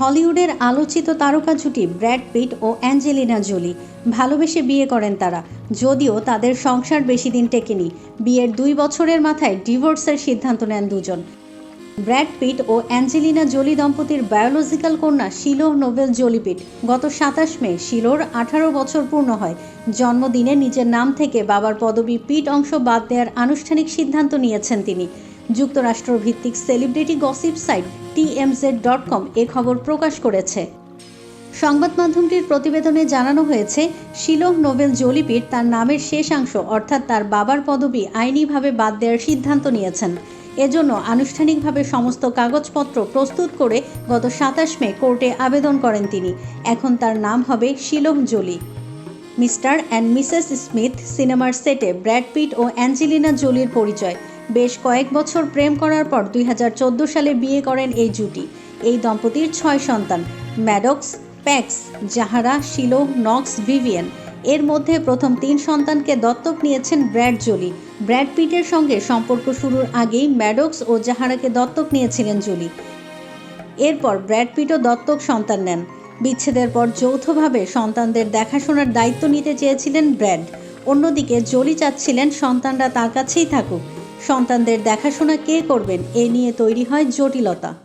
হলিউডের আলোচিত তারকা জুটি ব্র্যাড পিট ও অ্যাঞ্জেলিনা জোলি। ভালোবেসে বিয়ে করেন তারা। যদিও তাদের সংসার বেশি দিন টেকেনি। বিয়ের দুই বছরের মাথায় ডিভোর্সের সিদ্ধান্ত নেন দুজন। ব্র্যাড পিট ও অ্যাঞ্জেলিনা জোলি দম্পতির বায়োলজিক্যাল কন্যা শিলো নোবেল জোলিপিট গত সাতাশ মে শিলোর আঠারো বছর পূর্ণ হয়। জন্মদিনে নিজের নাম থেকে বাবার পদবি পিট অংশ বাদ দেওয়ার আনুষ্ঠানিক সিদ্ধান্ত নিয়েছেন তিনি। যুক্তরাষ্ট্র ভিত্তিক celebrity gossip site TMZ dot com এ খবর প্রকাশ করেছে। সংবাদ মাধ্যমটির প্রতিবেদনে জানানো হয়েছে শিলোহ নোবেল জোলিপিট তার নামের শেষাংশ অর্থাৎ তার বাবার পদবি আইনিভাবে বাদ দেওয়ার সিদ্ধান্ত নিয়েছেন। এজন্য আনুষ্ঠানিকভাবে সমস্ত কাগজপত্র প্রস্তুত করে গত সাতাশ মে কোর্টে আবেদন করেন তিনি। এখন তার নাম হবে Shiloh Jolie. Mister and missus Smith সিনেমার সেটে ব্র্যাড পিট ও অ্যাঞ্জেলিনা জোলির পরিচয়। বেশ কয়েক বছর প্রেম করার পর দুই হাজার চোদ্দ সালে বিয়ে করেন এই জুটি। এই দম্পতির ছয় সন্তান, Maddox, Pax, Zahara, Shiloh, Knox, Vivienne. এর মধ্যে প্রথম তিন সন্তানকে দত্তক নিয়েছেন ব্র্যাড জোলি। ব্র্যাড পিটের সঙ্গে সম্পর্ক শুরুর আগেই ম্যাডক্স ও জাহারাকে দত্তক নিয়েছিলেন জোলি। এরপর ব্র্যাড পিটও দত্তক সন্তান নেন। বিচ্ছেদের পর যৌথভাবে সন্তানদের দেখাশোনার দায়িত্ব নিতে চেয়েছিলেন ব্র্যাড। অন্যদিকে জোলি চাচ্ছিলেন সন্তানরা তার কাছেই থাকুক। সন্তানদের দেখাশোনা কে করবেন? এ নিয়ে তৈরি হয় জটিলতা।